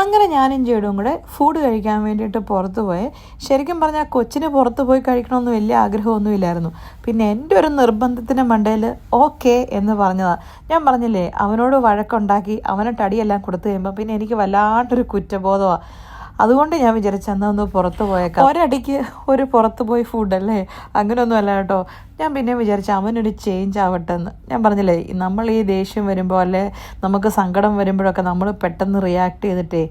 അങ്ങനെ ഞാനും ചേടും കൂടെ ഫുഡ് കഴിക്കാൻ വേണ്ടിയിട്ട് പുറത്ത് പോയി. ശരിക്കും പറഞ്ഞാൽ കൊച്ചിന് പുറത്ത് പോയി കഴിക്കണമെന്ന് വലിയ ആഗ്രഹമൊന്നുമില്ലായിരുന്നു. പിന്നെ എന്റെ ഒരു നിർബന്ധത്തിന്റെ മണ്ടയിൽ ഓക്കെ എന്ന് പറഞ്ഞതാണ് ഞാൻ പറഞ്ഞില്ലേ അവനോട് വഴക്കുണ്ടാക്കി അവനെ തടിയെല്ലാം കൊടുത്തു കഴിയുമ്പോൾ പിന്നെ എനിക്ക് വല്ലാണ്ടൊരു കുറ്റബോധമാണ് അതുകൊണ്ട് ഞാൻ വിചാരിച്ചു അന്ന് ഒന്ന് പുറത്ത് പോയേക്കാം. ഒരടിക്ക് ഒരു പുറത്ത് പോയി ഫുഡല്ലേ അങ്ങനെയൊന്നും അല്ല കേട്ടോ. ഞാൻ പിന്നെ വിചാരിച്ചു അവനൊരു ചേഞ്ച് ആവട്ടെ എന്ന് ഞാൻ പറഞ്ഞില്ലേ നമ്മൾ ഈ ദേഷ്യം വരുമ്പോൾ അല്ലെ നമുക്ക് സങ്കടം വരുമ്പോഴൊക്കെ നമ്മൾ പെട്ടെന്ന് റിയാക്ട് ചെയ്തിട്ടേ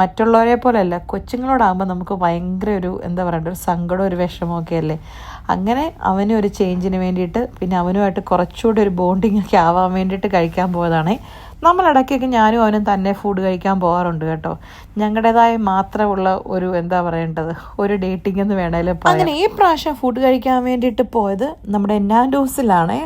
മറ്റുള്ളവരെ പോലെയല്ല കൊച്ചുങ്ങളോടാകുമ്പോൾ നമുക്ക് ഭയങ്കര ഒരു എന്താ പറയണ്ട ഒരു സങ്കടം ഒരു വിഷമമൊക്കെ അല്ലേ? അങ്ങനെ അവനും ഒരു ചേഞ്ചിന് വേണ്ടിയിട്ട് പിന്നെ അവനുമായിട്ട് കുറച്ചുകൂടി ഒരു ബോണ്ടിങ് ഒക്കെ ആവാൻ വേണ്ടിയിട്ട് കഴിക്കാൻ പോയതാണേ. നമ്മൾ ഇടയ്ക്കൊക്കെ ഞാനും അവനും തന്നെ ഫുഡ് കഴിക്കാൻ പോകാറുണ്ട് കേട്ടോ. ഞങ്ങളുടേതായ മാത്രമുള്ള ഒരു എന്താ പറയേണ്ടത് ഒരു ഡേറ്റിംഗ് എന്ന് വേണേലും അങ്ങനെ ഈ പ്രാവശ്യം ഫുഡ് കഴിക്കാൻ വേണ്ടിയിട്ട് പോയത് നമ്മുടെ എന്നാൻഡോസിലാണേ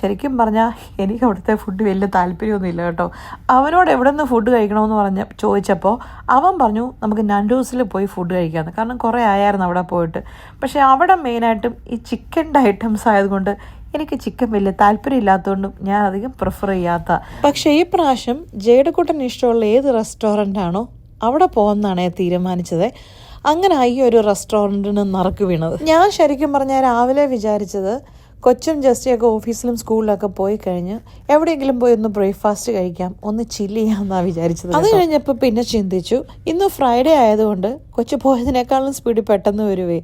ശരിക്കും പറഞ്ഞാൽ എനിക്ക് അവിടുത്തെ ഫുഡ് വലിയ താല്പര്യമൊന്നുമില്ല കേട്ടോ. അവനോട് എവിടെ നിന്ന് ഫുഡ് കഴിക്കണമെന്ന് പറഞ്ഞ ചോദിച്ചപ്പോൾ അവൻ പറഞ്ഞു നമുക്ക് നൻഡൂസിൽ പോയി ഫുഡ് കഴിക്കാമെന്ന് കാരണം കുറേ ആയായിരുന്നു അവിടെ പോയിട്ട്. പക്ഷേ അവിടെ മെയിനായിട്ടും ഈ ചിക്കന്റെ ഐറ്റംസ് ആയതുകൊണ്ട് എനിക്ക് ചിക്കൻ വലിയ താല്പര്യമില്ലാത്തതുകൊണ്ടും ഞാൻ അധികം പ്രിഫർ ചെയ്യാത്ത. പക്ഷേ ഈ പ്രാവശ്യം ജേഡക്കുട്ടന് ഇഷ്ടമുള്ള ഏത് റെസ്റ്റോറന്റ് ആണോ അവിടെ ഞാൻ തീരുമാനിച്ചത്. അങ്ങനെ ഈ ഒരു റെസ്റ്റോറന്റിന് നറുക്ക് വീണത്. ഞാൻ ശരിക്കും പറഞ്ഞാൽ രാവിലെ വിചാരിച്ചത് കൊച്ചും ജസ്റ്റിയൊക്കെ ഓഫീസിലും സ്കൂളിലൊക്കെ പോയി കഴിഞ്ഞ് എവിടെയെങ്കിലും പോയി ഒന്ന് ബ്രേക്ക്ഫാസ്റ്റ് കഴിക്കാം ഒന്ന് ചില്ല് ചെയ്യാമെന്നാണ് വിചാരിച്ചത് അത് കഴിഞ്ഞപ്പോൾ പിന്നെ ചിന്തിച്ചു ഇന്ന് ഫ്രൈഡേ ആയതുകൊണ്ട് കൊച്ചു പോയതിനേക്കാളും സ്പീഡിൽ പെട്ടെന്ന് വരുവേ.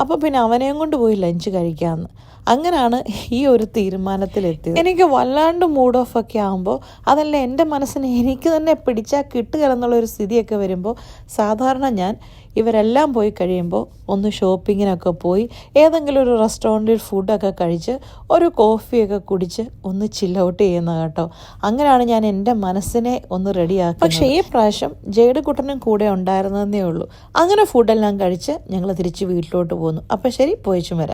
അപ്പോൾ പിന്നെ അവനെയും കൊണ്ട് പോയി ലഞ്ച് കഴിക്കാമെന്ന് അങ്ങനെയാണ് ഈ ഒരു തീരുമാനത്തിലെത്തിയത്. എനിക്ക് വല്ലാണ്ട് മൂഡ് ഓഫ് ഒക്കെ ആകുമ്പോൾ അതല്ല എന്റെ മനസ്സിന് എനിക്ക് തന്നെ പിടിച്ചാൽ കിട്ടുക എന്നുള്ളൊരു സ്ഥിതിയൊക്കെ വരുമ്പോൾ സാധാരണ ഞാൻ ഇവരെല്ലാം പോയി കഴിയുമ്പോൾ ഒന്ന് ഷോപ്പിങ്ങിനൊക്കെ പോയി ഏതെങ്കിലും ഒരു റെസ്റ്റോറന്റിൽ ഫുഡൊക്കെ കഴിച്ച് ഒരു കോഫിയൊക്കെ കുടിച്ച് ഒന്ന് ചില്ല് ഔട്ട് ചെയ്യുന്ന കേട്ടോ. അങ്ങനെയാണ് ഞാൻ എന്റെ മനസ്സിനെ ഒന്ന് റെഡിയാക്കുക പക്ഷേ ഈ പ്രാവശ്യം ജേഡ് കുട്ടനും കൂടെ ഉണ്ടായിരുന്നതേ ഉള്ളൂ. അങ്ങനെ ഫുഡെല്ലാം കഴിച്ച് ഞങ്ങൾ തിരിച്ച് വീട്ടിലോട്ട് പോന്നു. അപ്പം ശരി പോയിച്ചും വരാം